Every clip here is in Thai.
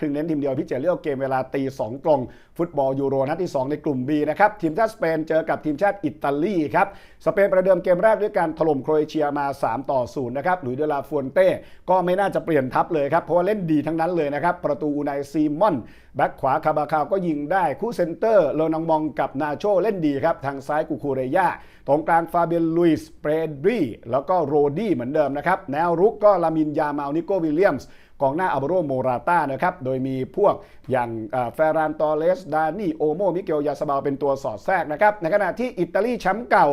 ครึ่งเน้นทีมเดียวพิเจเรียกเกมเวลาตี2ตรงฟุตบอลยูโรนัดที่ 2 ในกลุ่ม B นะครับ ทีมชาติสเปนเจอกับทีมชาติอิตาลีครับ สเปนประเดิมเกมแรกด้วยการถล่มโครเอเชียมา 3 ต่อ 0 นะครับหลุยเดลาฟวนเต้ก็ไม่น่าจะเปลี่ยนทัพเลยครับ เพราะว่าเล่นดีทั้งนั้นเลยนะครับ ประตูอูไนซีมอน แบ็คขวาคาบาคาวก็ยิงได้ คู่เซนเตอร์โลนังมองกับนาโชเล่นดีครับทางซ้ายกูคูเรยาตรงกลางฟาเบียนลุยส์เปรดรีแล้วก็โรดี้เหมือนเดิมนะครับแนวรุกก็ลามินยามาลนิโกวิลเลียมส์ กองหน้าอัลโบโรโมราต้านะครับโดยมีพวกอย่างเฟรานตอเลสดานี่โอโมมิเกลยาสบาเป็นตัวสอดแทรกนะครับในขณะที่อิตาลีแชมป์เก่า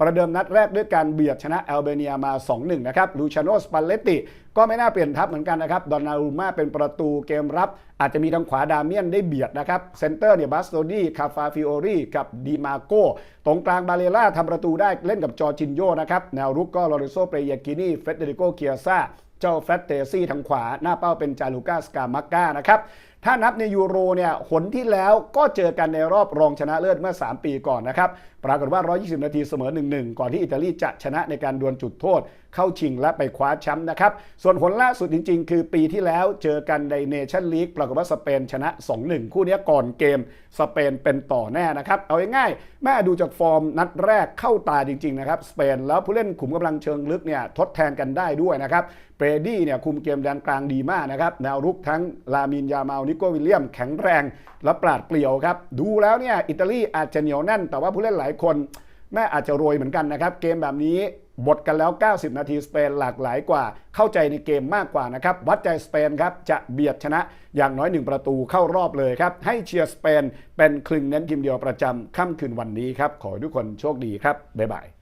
ประเดิมนัดแรกด้วยการเบียดชนะแอลเบเนียมา 2-1 นะครับลูชาโนสปาเลตติก็ไม่น่าเปลี่ยนทัพเหมือนกันนะครับ ดอนนารูมาเป็นประตูเกมรับ อาจจะมีทางขวาดาเมียนได้เบียดนะครับ เซนเตอร์เนี่ยบัสโตดีคาฟาฟิโอรีกับดีมาโกตรงกลางบาเลล่าทำประตูได้เล่นกับจอร์จินโยนะครับ แนวรุกก็ลอเรโซเปรยากินีเฟเดริโกเคียซ่า เจ้าแฟตเตซี่ทางขวา หน้าเป้าเป็นจาลูกาสกามักกานะครับ ถ้านับในยูโรเนี่ยหนที่แล้วก็เจอกันในรอบรองชนะเลิศเมื่อ 3 ปีก่อนนะครับปรากฏว่า 120 นาทีเสมอ 1-1 ก่อนที่อิตาลีจะชนะในการดวลจุดโทษ เข้าชิงและไปคว้าแชมป์นะครับ ส่วนผลล่าสุดจริง ๆ คือปีที่แล้วเจอกันในเนชั่นลีกปรากฏว่าสเปนชนะ 2-1 คู่นี้ก่อนเกม สเปนเป็นต่อแน่นะครับ เอาง่ายๆแม่ดูจากฟอร์มนัดแรกเข้าตาจริง ๆ นะครับสเปนแล้วผู้เล่นขุมกำลังเชิงลึกเนี่ยทดแทนกันได้ด้วยนะครับเปรดี้เนี่ยคุมเกมแดนกลางดีมากนะครับแนวรุกทั้งลามินยามาลนิโกวิลเลียมแข็งแรงและปราดเปรียวครับ ดูแล้วเนี่ยอิตาลีอาจจะเหนียวแน่น แต่ว่าผู้เล่นหลายคนแม่อาจจะโรยเหมือนกันนะครับ เกมแบบนี้บทกันแล้ว 90 นาทีสเปนหลากหลายกว่า เข้าใจในเกมมากกว่านะครับ วัดใจสเปนครับ จะเบียดชนะอย่างน้อยหนึ่งประตูเข้ารอบเลยครับ ให้เชียร์สเปนเป็นคลึงเน้นทีมเดียวประจำค่ำคืนวันนี้ครับ ขอให้ทุกคนโชคดีครับ บ๊ายบาย